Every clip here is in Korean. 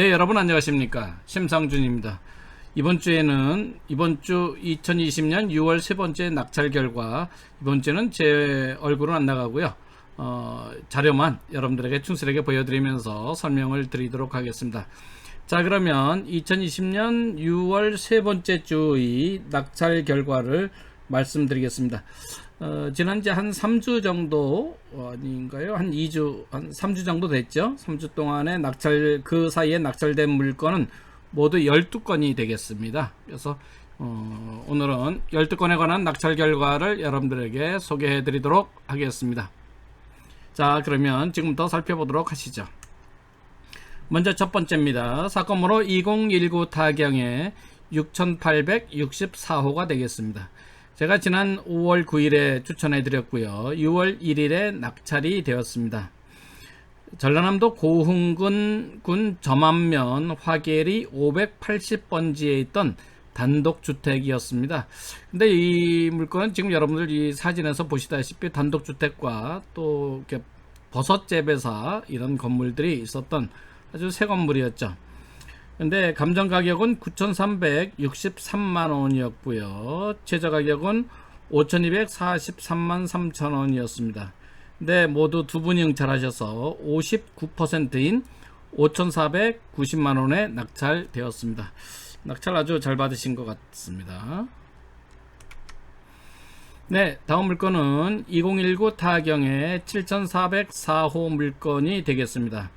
네, 여러분 안녕하십니까? 심상준입니다. 이번 주에는 이번 주 2020년 6월 세 번째 낙찰 결과 이번 주는 제 얼굴은 안 나가고요. 어, 자료만 여러분들에게 충실하게 보여드리면서 설명을 드리도록 하겠습니다. 자, 그러면 2020년 6월 세 번째 주의 낙찰 결과를 말씀드리겠습니다. 어, 지난 이제 한 3주 정도 어, 아닌가요? 한 2주, 한 3주 정도 됐죠? 3주 동안에 낙찰, 그 사이에 낙찰된 물건은 모두 12건이 되겠습니다. 그래서 어, 오늘은 12건에 관한 낙찰 결과를 여러분들에게 소개해 드리도록 하겠습니다. 자, 그러면 지금부터 살펴보도록 하시죠. 먼저 첫 번째입니다. 사건번호 2019 타경의 6864호가 되겠습니다. 제가 지난 5월 9일에 추천해 드렸고요. 6월 1일에 낙찰이 되었습니다. 전라남도 고흥군 군 점안면 화계리 580번지에 있던 단독주택이었습니다. 근데 이 물건은 지금 여러분들 이 사진에서 보시다시피 단독주택과 또 이렇게 버섯재배사 이런 건물들이 있었던 아주 새 건물이었죠. 근데 감정 가격은 9,363만 원이었고요. 최저 가격은 5,243만 3천 원이었습니다. 근데 모두 두 분이 응찰하셔서 59%인 5,490만 원에 낙찰되었습니다. 낙찰 아주 잘 받으신 것 같습니다. 네, 다음 물건은 2019 타경의 7,404호 물건이 되겠습니다.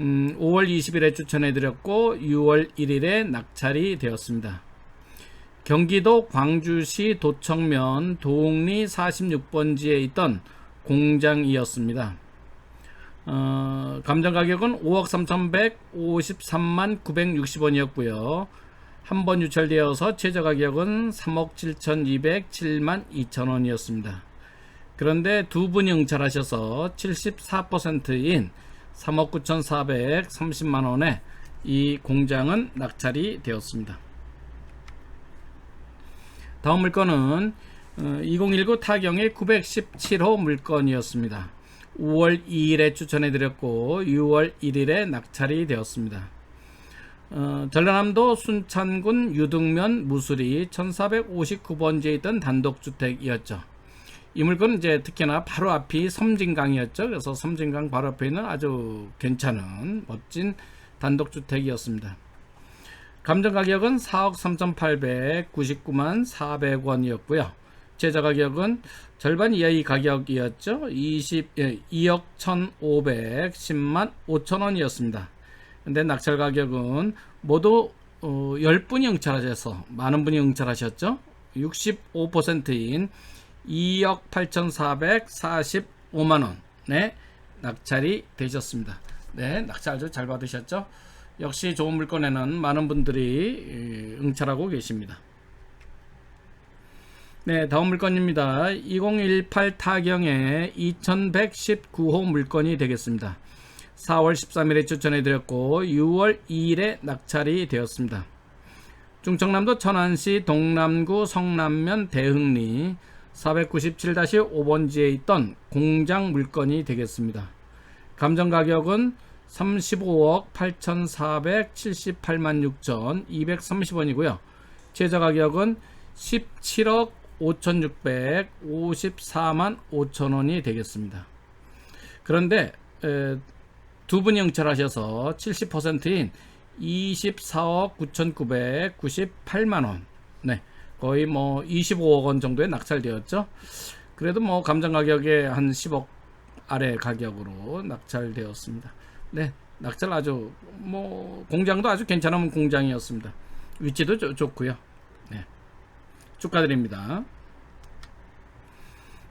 음, 5월 20일에 추천해드렸고 6월 1일에 낙찰이 되었습니다. 경기도 광주시 도청면 도옥리 46번지에 있던 공장이었습니다. 어, 감정 가격은 5억 3,153만 960원이었고요. 한 번 유찰되어서 최저 가격은 3억 7,207만 2천원이었습니다. 그런데 두 분이 응찰하셔서 74%인 3억 9,430만 원에 이 공장은 낙찰이 되었습니다. 다음 물건은 2019 타경의 917호 물건이었습니다. 5월 2일에 추천해 드렸고 6월 1일에 낙찰이 되었습니다. 어, 전라남도 순천군 유등면 무수리 1459번지에 있던 단독주택이었죠. 이 물건은 이제 특히나 바로 앞이 섬진강이었죠. 그래서 섬진강 바로 앞에 있는 아주 괜찮은 멋진 단독주택이었습니다. 감정 가격은 4억 3,899만 400원이었고요. 제자 가격은 절반 이하의 가격이었죠. 20, 예, 2억 1,510만 5천 원이었습니다. 근데 낙찰 가격은 모두 어, 10분이 응찰하셔서 많은 분이 응찰하셨죠. 65%인 2억 8,445만 원에 낙찰이 되셨습니다. 네, 낙찰 아주 잘 받으셨죠? 역시 좋은 물건에는 많은 분들이 응찰하고 계십니다. 네, 다음 물건입니다. 2018 타경의 2119호 물건이 되겠습니다. 4월 13일에 추천해 드렸고 6월 2일에 낙찰이 되었습니다. 중청남도 천안시 동남구 성남면 대흥리 497-5번지에 있던 공장 물건이 되겠습니다. 감정 가격은 35억 8,478만 6천 230원이고요. 최저 가격은 17억 5,654만 5천 원이 되겠습니다. 그런데 에, 두 분이 응찰하셔서 70%인 24억 9,998만 원. 네. 거의 뭐 25억 원 정도에 낙찰되었죠. 그래도 뭐 감정 가격의 한 10억 아래 가격으로 낙찰되었습니다. 네. 낙찰 아주 뭐 공장도 아주 괜찮은 공장이었습니다. 위치도 좋, 좋고요. 네. 축하드립니다.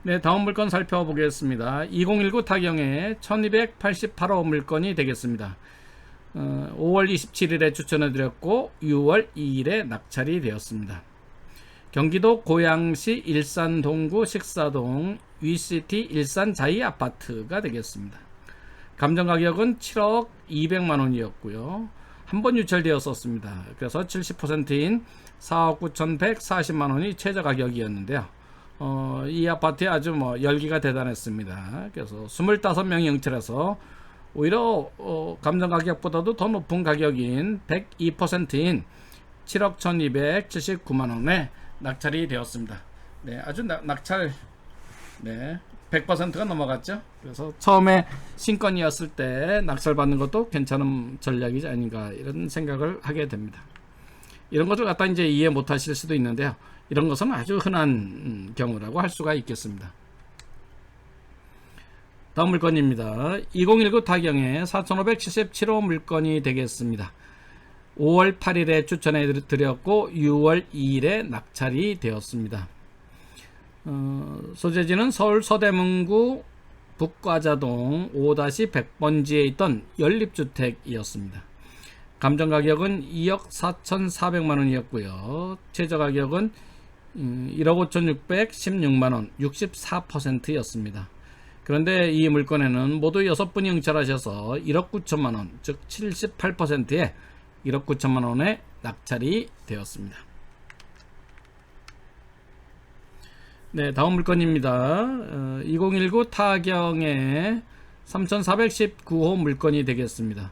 네, 다음 물건 살펴보겠습니다. 2019 타경의 1288호 물건이 되겠습니다. 어, 5월 27일에 추천해 드렸고 6월 2일에 낙찰이 되었습니다. 경기도 고양시 일산 동구 식사동 위시티 일산 자이 아파트가 되겠습니다. 감정 가격은 7억 200만 원이었고요. 한 번 유찰되었었습니다. 그래서 70%인 4억 9,140만 원이 최저 가격이었는데요. 어, 이 아파트에 아주 뭐 열기가 대단했습니다. 그래서 25명이 응찰해서 오히려 어, 감정 가격보다도 더 높은 가격인 102%인 7억 1279만 원에 낙찰이 되었습니다. 네, 아주 낙, 낙찰 네, 100%가 넘어갔죠. 그래서 처음에 신건이었을 때 낙찰 받는 것도 괜찮은 전략이지 아닌가 이런 생각을 하게 됩니다. 이런 것을 갖다 이제 이해 못 하실 수도 있는데요. 이런 것은 아주 흔한 음, 경우라고 할 수가 있겠습니다. 다음 물건입니다. 2019 타경에 4,577호 물건이 되겠습니다. 5월 8일에 추천해 드렸고 6월 2일에 낙찰이 되었습니다. 어, 소재지는 서울 서대문구 북과자동 5-100번지에 있던 연립주택이었습니다. 감정 가격은 2억 4,400만 원이었고요. 최저 가격은 1억 5,616만 원, 64%였습니다. 그런데 이 물건에는 모두 6분이 응찰하셔서 1억 9천만 원, 즉 78%에 1억 9천만 원에 낙찰이 되었습니다. 네, 다음 물건입니다. 어, 2019 타경의 3419호 물건이 되겠습니다.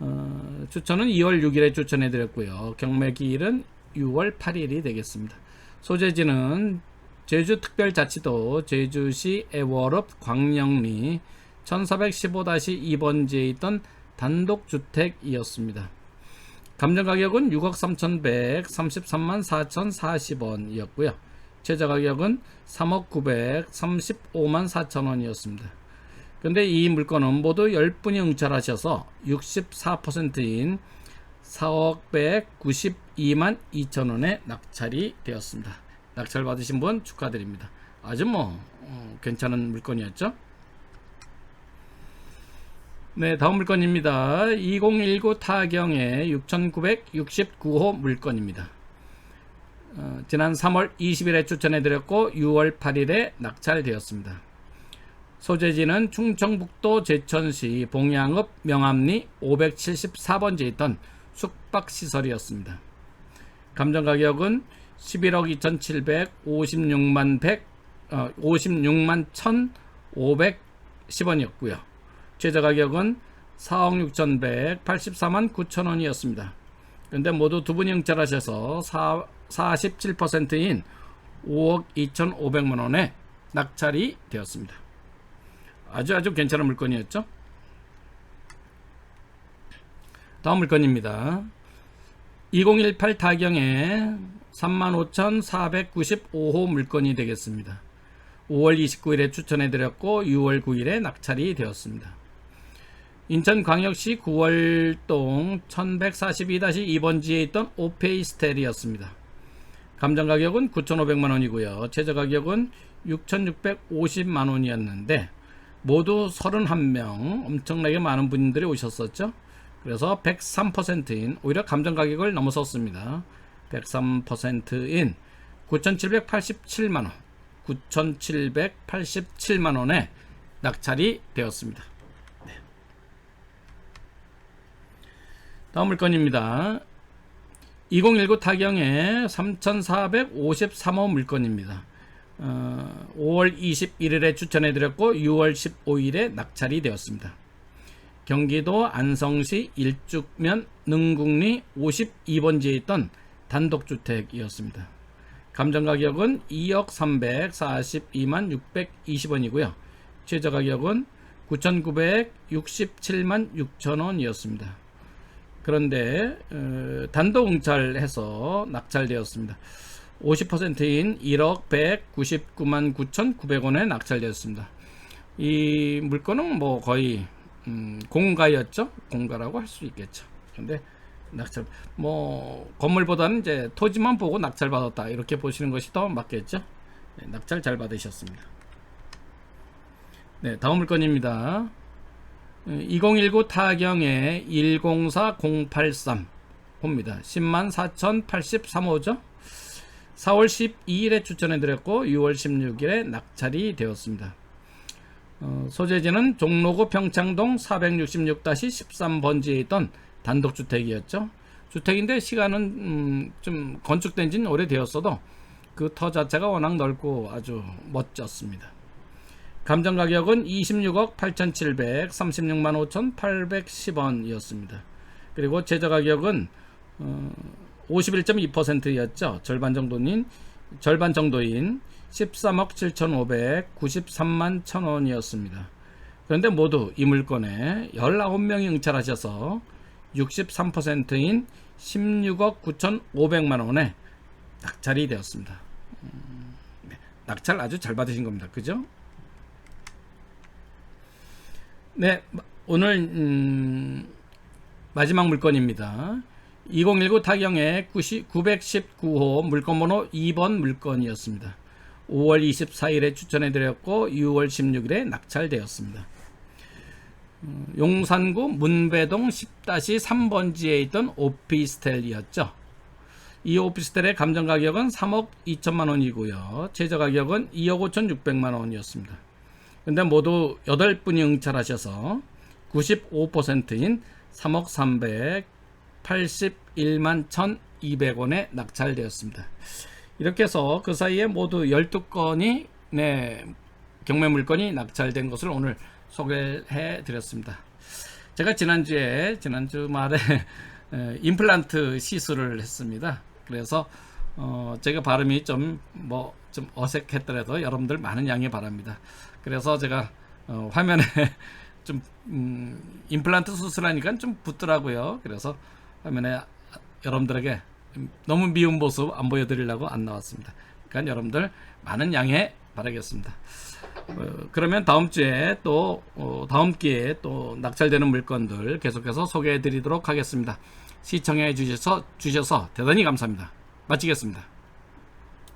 어, 추천은 2월 6일에 추천해 드렸고요. 경매 기일은 6월 8일이 되겠습니다. 소재지는 제주특별자치도 제주시 애월읍 광영리 1415-2번지에 있던 단독주택이었습니다. 감정 가격은 6억 3,133만 4,040원이었고요. 최저 가격은 3억 935만 4천 원이었습니다. 근데 이 물건은 모두 10분이 응찰하셔서 64%인 4억 192만 2천 원에 낙찰이 되었습니다. 낙찰 받으신 분 축하드립니다. 아주 뭐 어, 괜찮은 물건이었죠. 네, 다음 물건입니다. 2019 타경의 6969호 물건입니다. 어, 지난 3월 20일에 추천해드렸고 6월 8일에 낙찰되었습니다. 소재지는 충청북도 제천시 봉양읍 명암리 574번지에 있던 숙박시설이었습니다. 감정 가격은 11억 2,756만 100, 어, 56만 1,510원이었고요. 최저 가격은 4억 6,184만 9천 원이었습니다. 그런데 모두 두 분이 응찰하셔서 4, 47%인 5억 2,500만 원에 낙찰이 되었습니다. 아주 아주 괜찮은 물건이었죠. 다음 물건입니다. 2018 타경에 35,495호 물건이 되겠습니다. 5월 29일에 추천해 드렸고 6월 9일에 낙찰이 되었습니다. 인천광역시 9월동 1142-2번지에 있던 오페이스텔이었습니다. 감정 가격은 9,500만 원이고요. 최저 가격은 6,650만 원이었는데 모두 31명 엄청나게 많은 분들이 오셨었죠. 그래서 103%인 오히려 감정 가격을 넘어섰습니다. 103%인 9,787만 원, 9,787만 원에 낙찰이 되었습니다. 다음 물건입니다. 2019 타경의 3,453호 물건입니다. 어, 5월 21일에 추천해드렸고 6월 15일에 낙찰이 되었습니다. 경기도 안성시 일죽면 능국리 52번지에 있던 단독주택이었습니다. 감정 가격은 2억 342만 620원이고요. 최저 가격은 9,967만 6천 원이었습니다. 그런데 어, 단독 응찰해서 낙찰되었습니다. 50%인 1억 199만 9,900원에 낙찰되었습니다. 이 물건은 뭐 거의 음, 공가였죠. 공가라고 할 수 있겠죠. 근데 낙찰 뭐 건물보다는 이제 토지만 보고 낙찰 받았다 이렇게 보시는 것이 더 맞겠죠. 네, 낙찰 잘 받으셨습니다. 네, 다음 물건입니다. 2019 타경의 104083 봅니다. 10만 4083호죠. 4월 12일에 추천해 드렸고 6월 16일에 낙찰이 되었습니다. 어, 소재지는 종로구 평창동 466-13번지에 있던 단독주택이었죠. 주택인데 시간은 음, 좀 건축된 지는 오래되었어도 그 터 자체가 워낙 넓고 아주 멋졌습니다. 감정 가격은 26억 8,736만 5,810원이었습니다. 그리고 제조 가격은 어, 51.2%였죠. 절반 정도인 절반 정도인 13억 7,593만 1,000원이었습니다. 그런데 모두 이 물건에 19명이 응찰하셔서 63%인 16억 9,500만 원에 낙찰이 되었습니다. 음, 네, 낙찰 아주 잘 받으신 겁니다. 그죠? 네, 마- 오늘 음, 마지막 물건입니다. 2019 타경의 90 919호 물건번호 2번 물건이었습지다 5월 24일에 추천해드렸고 6월 16일에 낙찰되었습니다. 음, 용산구 문배동 10-3번지에 있던 오피스텔이었죠. 이 오피스텔의 감정 가격은 3억 2천만 원이고요. 최저 가격은 2억 5천 6백만 원이었습니다. 근데 모두 8분이 응찰하셔서 95%인 3억 381만 1,200원에 낙찰되었습니다. 이렇게 해서 그 사이에 모두 12건이 네, 경매 물건이 낙찰된 것을 오늘 소개해 드렸습니다. 제가 지난주에 지난주 말에 에, 임플란트 시술을 했습니다. 그래서 어, 제가 발음이 좀 뭐좀 어색했더라도 여러분들 많은 양해 바랍니다. 그래서 제가 어, 화면에 좀 음, 임플란트 수술하니까 좀 붙더라고요. 그래서 화면에 여러분들에게 너무 미운 모습 안 보여드리려고 안 나왔습니다. 그러니까 여러분들 많은 양해 바라겠습니다. 어, 그러면 다음 주에 또 어, 다음 기회에 또 낙찰되는 물건들 계속해서 소개해 드리도록 하겠습니다. 시청해 주셔서 주셔서 대단히 감사합니다. 마치겠습니다.